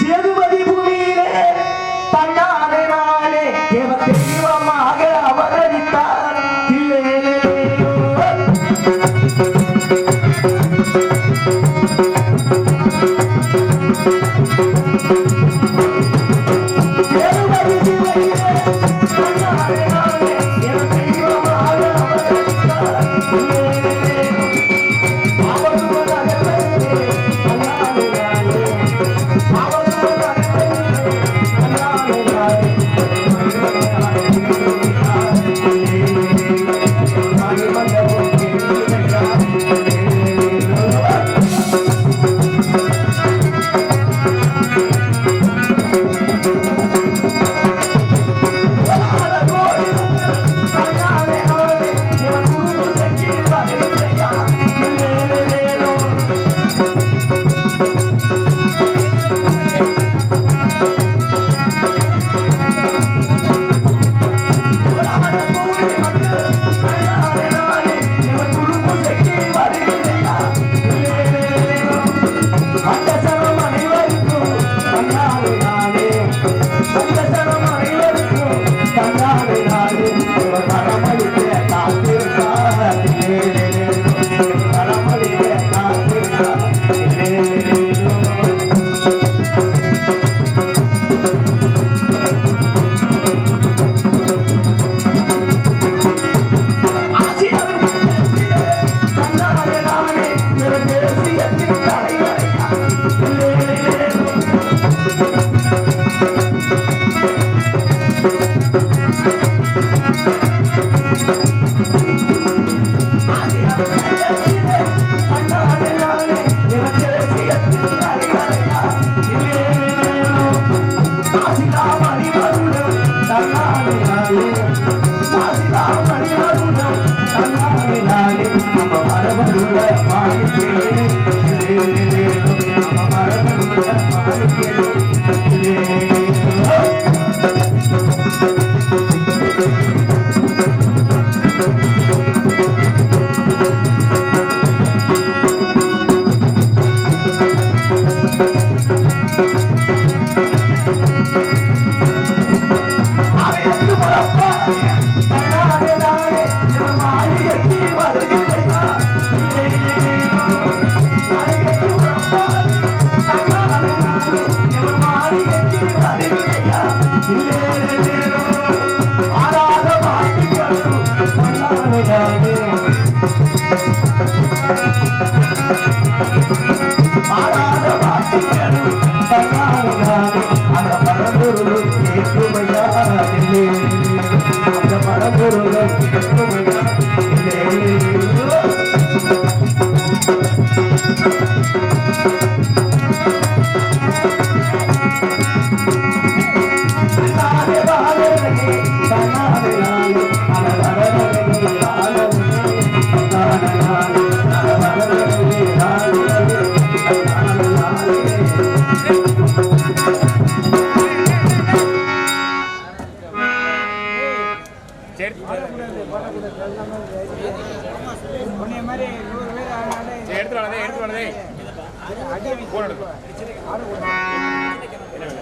Yeah.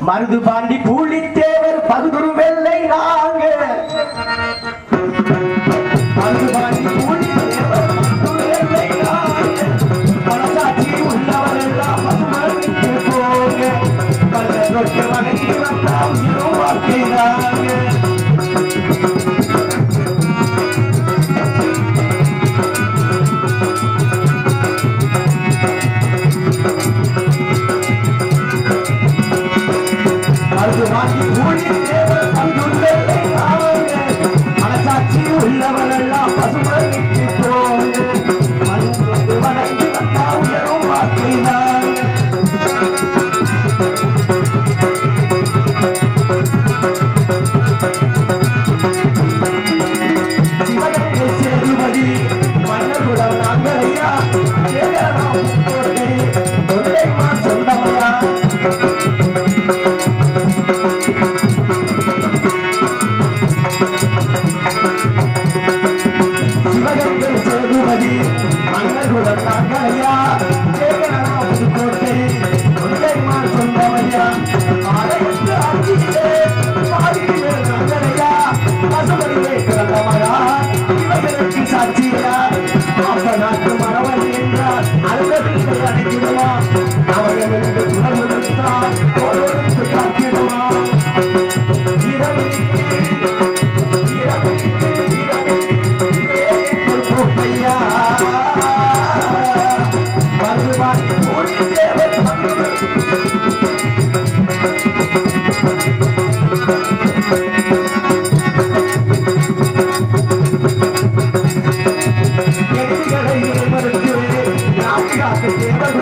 Marudhu Pandi Pulithevar பகுதுரு வெள்ளை நாங்க. மருது பாண்டி பூலித்தேவர் வெள்ளை நாங்க. மனசாட்சி உள்ளவர் எல்லாம் போங்க. கல்ல வணங்கி வந்தவனெல்லாம் பசுமை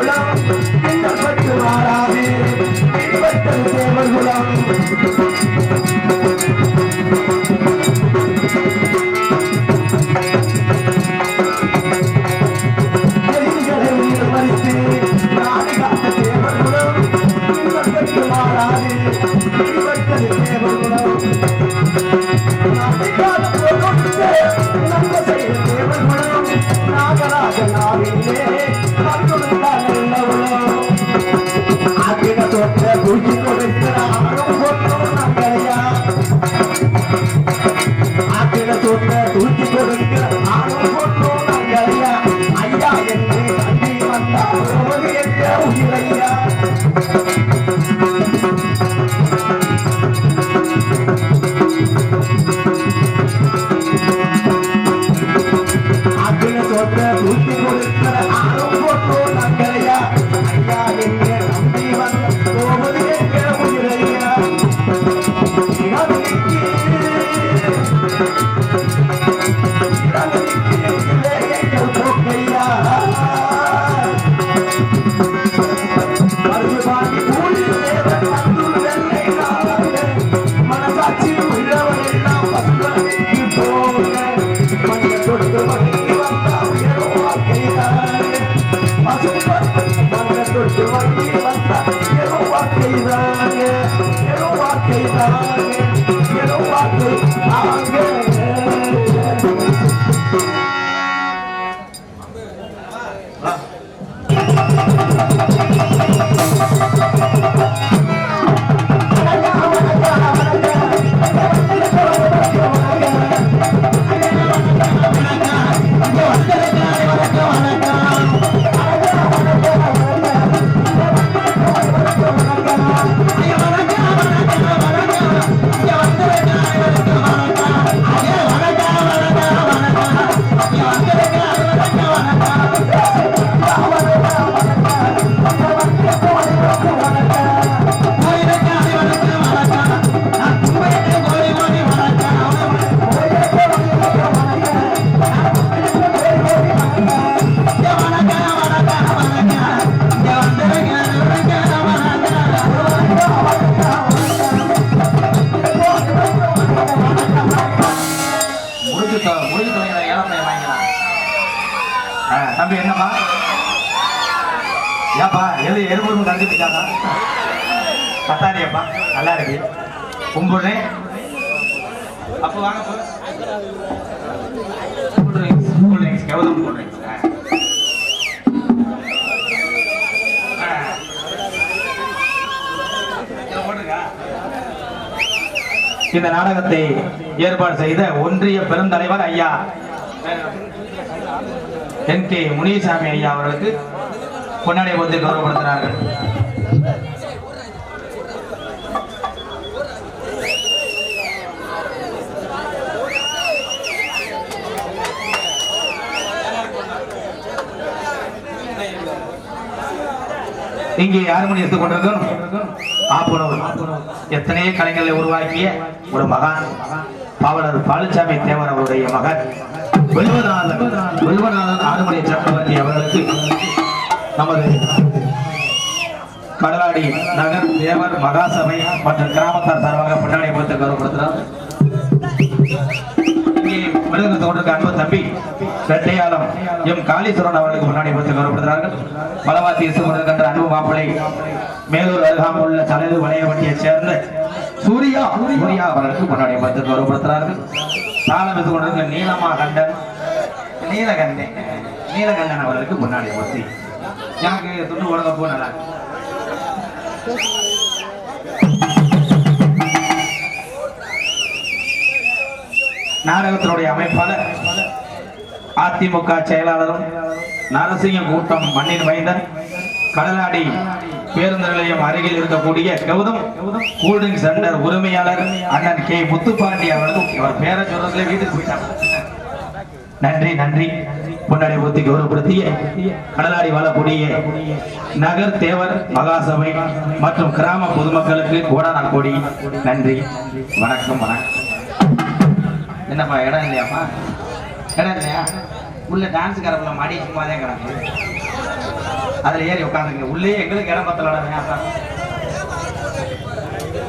தேவகுலம் பின்னப்பட்டு மாறாது பின்பற்றல் தேவகுலம் எதிரிகளை மறுத்து நாட்டுக்காக தம்பி என்னப்பா ஏப்பா எது எறும்பு கண்டுபிடிக்காதா பத்தாரியப்பா நல்லா இருக்கு. கும்பிடுறேன் அப்போ வாங்க போ. கௌதம் கூல் இந்த நாடகத்தை ஏற்பாடு செய்த ஒன்றிய பெருந்தலைவர் ஐயா. என் கே முனிசாமி ஐயா அவர்களுக்கு பொன்னாடை போட்டு கௌரவப்படுத்தினார்கள் இங்கே யார் மணி எடுத்துக் கொண்டிருக்கோம் ஆப்புணவு எத்தனையோ கலைஞர்களை உருவாக்கிய ஒரு மகான்? பாவலர் பழனிசாமி தேவர் அவருடைய மகன். வெல்வநாதன் வெல்வநாதன் ஆறுமணி சக்கரவர்த்தி அவர்களுக்கு நமது கடலாடி நகர் தேவர் மகாசபை மற்றும் கிராமத்தார் சார்பாக பின்னாடி கொடுத்து கௌரவப்படுத்துகிறார். இங்கே தோன்றுக்கு அன்பு தம்பி. ரெட்டையாளம் எம் காளீஸ்வரன் அவர்களுக்கு முன்னாடி கொடுத்து கௌரவப்படுத்துகிறார்கள் மலவாசி இசுமுடன் கன்ற அன்பு மாப்பிளை மேலூர் அருகாமல் உள்ள தலைவு வளையவட்டியைச் சேர்ந்த சூர்யா சூர்யா அவர்களுக்கு முன்னாடி பார்த்து கௌரவப்படுத்துகிறார்கள் தாளம் இது நீலமா கண்டன் நீலகண்டன் நீலகண்டன் அவர்களுக்கு முன்னாடி பற்றி எனக்கு துண்டு உடங்க போ நல்லா நாடகத்தினுடைய அமைப்பாளர் அதிமுக செயலாளரும் நரசிங்க கூட்டம் மண்ணின் வைந்தன் கடலாடி பேருந்து நிலையம் அருகில் இருக்கக்கூடிய கௌதம் கூல்ட்ரிங்க் சென்டர் உரிமையாளர் அண்ணன் கே. முத்துப்பாண்டி அவர்களும் அவர் பேரை சொல்றதுல வீட்டுக்கு போயிட்டாங்க நன்றி நன்றி. பொன்னாடை ஊத்தி கௌரவப்படுத்திய கடலாடி வாழக்கூடிய நகர் தேவர் மகாசபை மற்றும் கிராம பொதுமக்களுக்கு கோடான கோடி நன்றி. வணக்கம் வணக்கம். என்னப்பா இடம் இல்லையாப்பா? இடம் இல்லையா? உள்ள டான்ஸ் கரப்புல மாடி சும்மாதே கிடக்கு. அதில் ஏறி உட்காந்துங்க உள்ளே எங்களுக்கு இடம் பத்தலடா